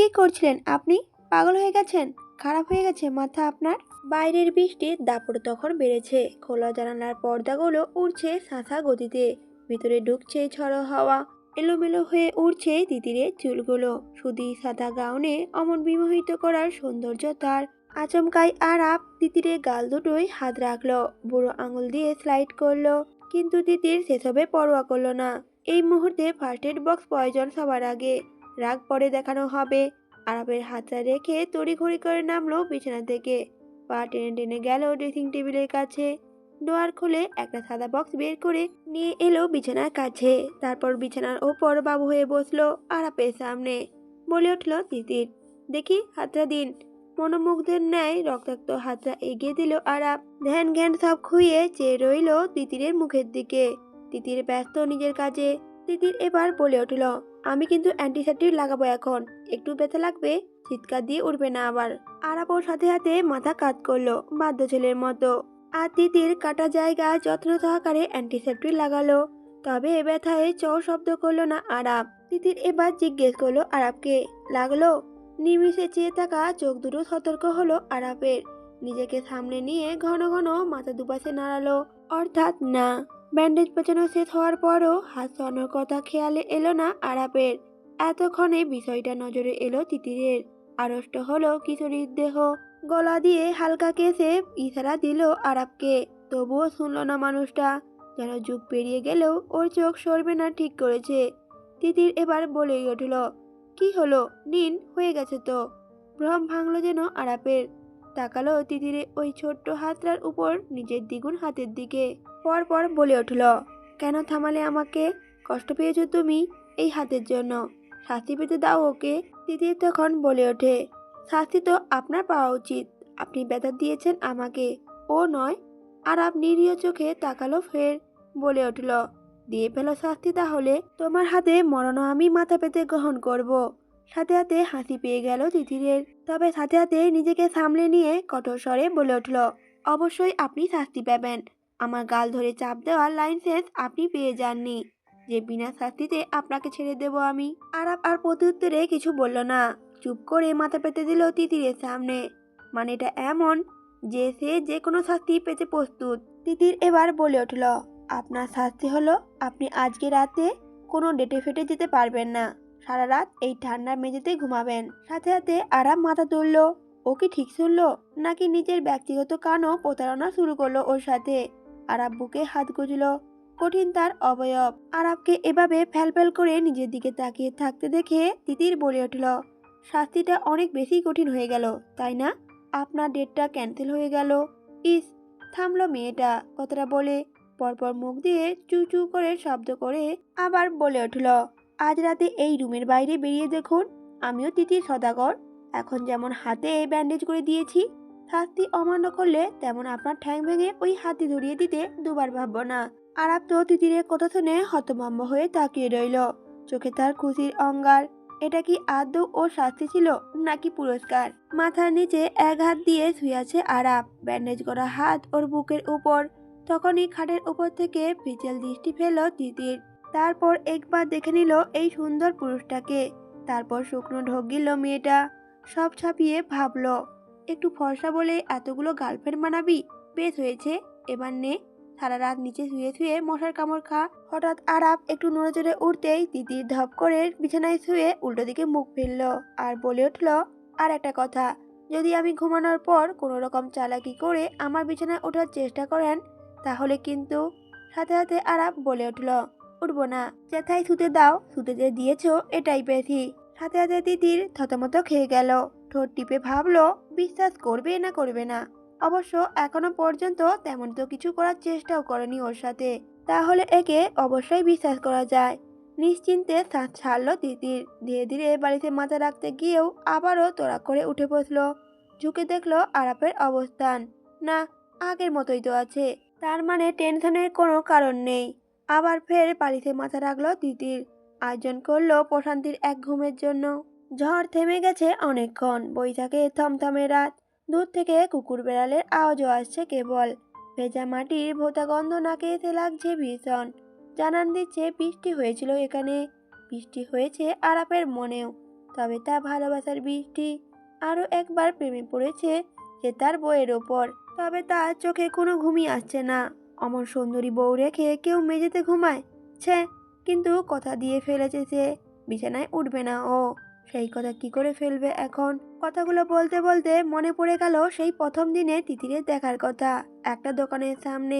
কি করছিলেন আপনি? পাগল হয়ে গেছেন? খারাপ হয়ে গেছে মাথা আপনার? বাইরের বৃষ্টির দাপট তখন বেড়েছে। খোলা জানালার পর্দাগুলো উড়ছে শাঁসা গতিতে। ভিতরে ঢুকছে ঝড়ো হাওয়া। এলোমেলো হয়ে উড়ছে তিতিরের চুলগুলো। সুদি সাদা গাউনে অমন বিমোহিত করার সৌন্দর্য তার। আচমকাই আর আপ তিতিরে গাল দুটোই হাত রাখল। বুড়ো আঙুল দিয়ে স্লাইড করল। কিন্তু তিতির সেসবে পরোয়া করল না। এই মুহূর্তে ফার্স্ট এড বক্স প্রয়োজন সবার আগে। রাগ পরে দেখানো হবে। আরবের হাতটা রেখে তড়িঘড়ি করে নামলো বিছানা থেকে। পা টেনে টেনে গেল ড্রেসিং টেবিলের কাছে। ডোয়ার খুলে একটা সাদা বক্স বের করে নিয়ে এলো বিছানার কাছে। তারপর বিছানার ওপর বাবু হয়ে বসল আরাপের সামনে। বলে উঠল, তিতির, দেখি হাতটা দিন। মনোমুগ্ধের ন্যায় রক্তাক্ত হাতটা এগিয়ে দিল আরাপ। ধ্যান জ্ঞান সব খুইয়ে চেয়ে রইল তিতিরের মুখের দিকে। তিতির ব্যস্ত নিজের কাজে। তিতির এবার বলে উঠল আমি কিন্তু অ্যান্টিসেপ্টিক লাগাবো এখন। একটু ব্যথা লাগবে, চিৎকার দিয়ে উঠবে না আবার। আরাপ ওর সাথে হাতে মাথা কাত করল, বাধ্য ছেলের মতো। আর তিতির কাটা জায়গা যত্ন সহকারে অ্যান্টিসেপ্টিক লাগালো। তবে এ ব্যথায় চ শব্দ করল না আরাপ। তিতির এবার জিজ্ঞেস করল আরাপকে, লাগল? নিমিষে চেয়ে থাকা চোখ দুটো সতর্ক হলো আরাপের। নিজেকে সামনে নিয়ে ঘন ঘন মাথা দুপাশে নাড়ালো। অর্থাৎ না। ব্যান্ডেজ পেছানো শেষ হওয়ার পরও হাত সরানোর কথা খেয়ালে এলো না আরাপের। এতক্ষণে বিষয়টা নজরে এলো তিতিরের। আড়ষ্ট হলো কিশোরীর দেহ। গলা দিয়ে হালকা কেসে ইশারা দিল আরাপকে। তবুও শুনলো না মানুষটা। যেন যুগ পেরিয়ে গেলেও ওর চোখ সরবে না ঠিক করেছে। তিতির এবার বলেই উঠল, কি হলো? নিন, হয়ে গেছে তো। ভ্রম ভাঙলো যেন আরাপের। তাকালো তিতিরে ওই ছোট্ট হাতটার উপর নিজের দ্বিগুণ হাতের দিকে। পরপর বলে উঠল, কেন থামালে আমাকে? কষ্ট পেয়েছ তুমি এই হাতের জন্য। শাস্তি পেতে দাও ওকে। তিতির তখন বলে ওঠে, শাস্তি তো আপনার পাওয়া উচিত। আপনি ব্যথা দিয়েছেন আমাকে। ও নয়, আর আপনি নিরীহ চোখে তাকালো ফের বলে উঠল, দিয়ে ফেলো শাস্তি তাহলে। তোমার হাতে মরণও আমি মাথা পেতে গ্রহণ করব। সাথে হাতে হাসি পেয়ে গেল তিথিরের। তবে সাথে হাতে নিজেকে সামলে নিয়ে কঠোর স্বরে বলে উঠল, অবশ্যই আপনি শাস্তি পাবেন। আমার গাল ধরে চাপ দেওয়ার লাইসেন্স আপনি পেয়ে যাননি। যে বিনা শাস্তিতে আপনাকে ছেড়ে দেব আমি। আরাপ আর প্রত্যুত্তরে কিছু বলল না। চুপ করে মাথা পেতে দিল তিতিরের সামনে। মানে এটা এমন যে সে যে কোনো শাস্তি পেতে প্রস্তুত। তিতির এবার বলে উঠল, আপনার শাস্তি হলো আপনি আজকে রাতে কোনো ডেটে ফেটে যেতে পারবেন না। সারা রাত এই ঠান্ডার মেঝেতে ঘুমাবেন। সাথে সাথে আরাম মাথা তুলল। ও কি ঠিক শুনলো? নাকি নিজের ব্যক্তিগত কানও প্রতারণা শুরু করল ওর সাথে? আরাব বুকে হাত গুজলো। কঠিন তার অবয়ব। আরাবকে এভাবে ফ্যালফ্যাল করে নিজের দিকে তাকিয়ে থাকতে দেখে তিতির বলে উঠল, শাস্তিটা অনেক বেশি কঠিন হয়ে গেল, তাই না? আপনার ডেটটা ক্যান্সেল হয়ে গেল। ইস, থামলো মেয়েটা। কথাটা বলে পরপর মুখ দিয়ে চু চু করে শব্দ করে আবার বলে উঠল আজ রাতে এই রুমের বাইরে বেরিয়ে দেখুন, আমিও তিতির সদাগর। এখন যেমন হাতে ব্যান্ডেজ করে দিয়েছি, শাস্তি অমান্য করলে তেমন আপনার ঠ্যাং ভেঙে ওই হাতি ধরিয়ে দিতে দুবার ভাবব না। আরাপ তো তিতিরের কথা শুনে হতভম্ব হয়ে তাকিয়ে রইল। চোখে তার খুশির অঙ্গার, এটা কি আদৌ ও শাস্তি ছিল নাকি পুরস্কার? মাথার নিচে এক হাত দিয়ে শুয়ে আছে আরাপ। ব্যান্ডেজ করা হাত ওর বুকের উপর। তখনই খাটের উপর থেকে পিচেল দৃষ্টি ফেল তিতির। তারপর একবার দেখে নিল এই সুন্দর পুরুষটাকে। তারপর শুকনো ঢোক গিল মেয়েটা। সব ছাপিয়ে ভাবল, একটু ফর্সা বলে এতগুলো গার্লফ্রেন্ড বানাবি? বেশ হয়েছে। এবার নে। সারা রাত নিচে শুয়ে শুয়ে মশার কামড় খা। হঠাৎ আরাপ একটু নড়ে চড়ে উঠতেই তিতির ধপ করে বিছানায় শুয়ে উল্টো দিকে মুখ ফেলল আর বলে উঠল, আর একটা কথা, যদি আমি ঘুমানোর পর কোনো রকম চালাকি করে আমার বিছানায় ওঠার চেষ্টা করেন, তাহলে কিন্তু? সাথে সাথে আরাপ বলে উঠল উঠবো না। যেথায় শুতে দাও শুতে যে দিয়েছ, এটাই পেয়েছি। সাথে সাথে তিতির থতমত খেয়ে গেল। ঠোঁট টিপে ভাবলো, বিশ্বাস করবে না করবে না। অবশ্য এখনও পর্যন্ত তেমন তো কিছু করার চেষ্টাও করেনি ওর সাথে। তাহলে একে অবশ্যই বিশ্বাস করা যায়। নিশ্চিন্তে শ্বাস ছাড়লো তিতির। ধীরে ধীরে বাড়িতে মাথা রাখতে গিয়েও আবারও তোড়া করে উঠে বসল। ঝুঁকে দেখল আরাপের অবস্থান। না, আগের মতোই তো আছে। তার মানে টেনশনের কোনো কারণ নেই। আবার ফের বাড়িতে মাথা রাখল তিতির। আয়োজন করল প্রশান্তির এক ঘুমের জন্য। ঝড় থেমে গেছে অনেকক্ষণ বৈশাখে থমথমে রাত। দূর থেকে কুকুর বেড়ালের আওয়াজও আসছে কেবল। ভেজা মাটির ভোতা গন্ধ নাকে এসে লাগছে ভীষণ। জানান দিচ্ছে, বৃষ্টি হয়েছিল এখানে। বৃষ্টি হয়েছে আরাপের মনেও। তবে তা ভালোবাসার বৃষ্টি। আরও একবার প্রেমে পড়েছে যে তার বইয়ের ওপর। তবে তার চোখে কোনো ঘুমই আসছে না। অমর সুন্দরী বউ রেখে কেউ মেঝেতে ঘুমায়, ছে, কিন্তু কথা দিয়ে ফেলেছে সে বিছানায় উঠবে না ও। সেই কথা কি করে ফেলবে এখন? কথাগুলো বলতে বলতে মনে পড়ে গেল সেই প্রথম দিনে তিতিরের দেখার কথা। একটা দোকানের সামনে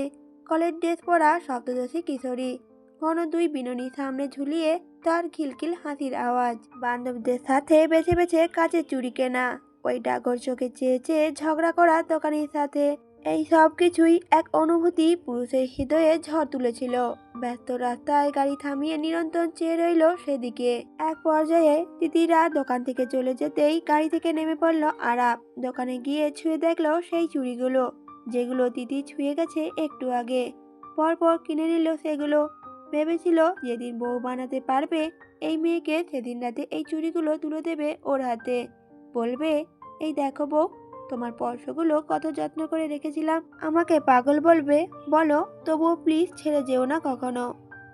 কলের ড্রেস পরা সপ্তদশী কিশোরী। ঘন দুই বিনুনি সামনে ঝুলিয়ে তার খিলখিল হাসির আওয়াজ। বান্ধবদের সাথে বেছে বেছে কাচের চুরি কেনা। ওই ডাগর চোখে চেয়ে চেয়ে ঝগড়া করা দোকানির সাথে এই সব কিছুই এক অনুভূতি পুরুষের হৃদয়ে ঝড় তুলেছিল। ব্যস্ত রাস্তায় গাড়ি থামিয়ে নিরন্তর চেয়ে রইল সেদিকে। এক পর্যায়ে দিদিরা দোকান থেকে চলে যেতেই গাড়ি থেকে নেমে পড়ল আরাপ। দোকানে গিয়ে ছুঁয়ে দেখল সেই চুড়িগুলো, যেগুলো দিদি ছুঁয়ে গেছে একটু আগে। পরপর কিনে নিল সেগুলো। ভেবেছিল যেদিন বউ বানাতে পারবে, এই মেয়েকে সেদিন রাতে এই চুড়িগুলো তুলে দেবে ওর হাতে। বলবে, এই দেখো বউ তোমার পরশগুলো কত যত্ন করে রেখেছিলাম। আমাকে পাগল বলবে? বলো, তবুও প্লিজ ছেড়ে যেও না কখনো।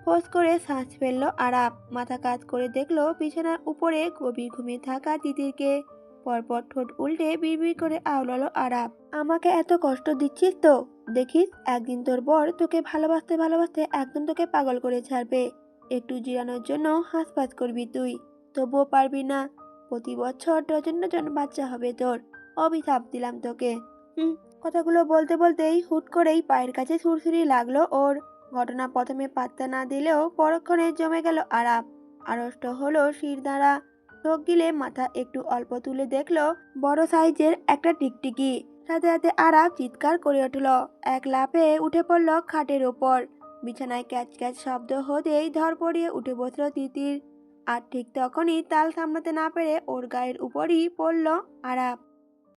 ফোঁস করে শ্বাস ফেলল আরাপ মাথা কাজ করে দেখল বিছানার উপরে গভীর ঘুমিয়ে থাকা তিতিরকে। পরপর ঠোঁট উল্টে বিড়বিড় করে আওলালো আরাপ আমাকে এত কষ্ট দিচ্ছিস তো? দেখিস, একদিন তোর বর তোকে ভালোবাসতে ভালোবাসতে একদম তোকে পাগল করে ছাড়বে। একটু জিরানোর জন্য হাঁসফাঁস করবি তুই। তবুও পারবি না। প্রতি বছর ডজন ডজন বাচ্চা হবে তোর। অভিশাপ দিলাম তোকে। হুম কথাগুলো বলতে বলতেই হুট করেই পায়ের কাছে সুরসুরি লাগল ওর। ঘটনা প্রথমে পাত্তা না দিলেও পরক্ষণে জমে গেল আরাপ। আড়ষ্ট হলো শির দ্বারা। চোখ গিলে মাথা একটু অল্প তুলে দেখল বড় সাইজের একটা টিকটিকি। সাথে সাথে আরাপ চিৎকার করে উঠল। এক লাফে উঠে পড়ল খাটের ওপর। বিছানায় ক্যাচ ক্যাচ শব্দ হতেই ধর পড়িয়ে উঠে বসল তিতির। আর ঠিক তখনই তাল সামলাতে না পেরে ওর গায়ের উপরই পড়ল আরাপ।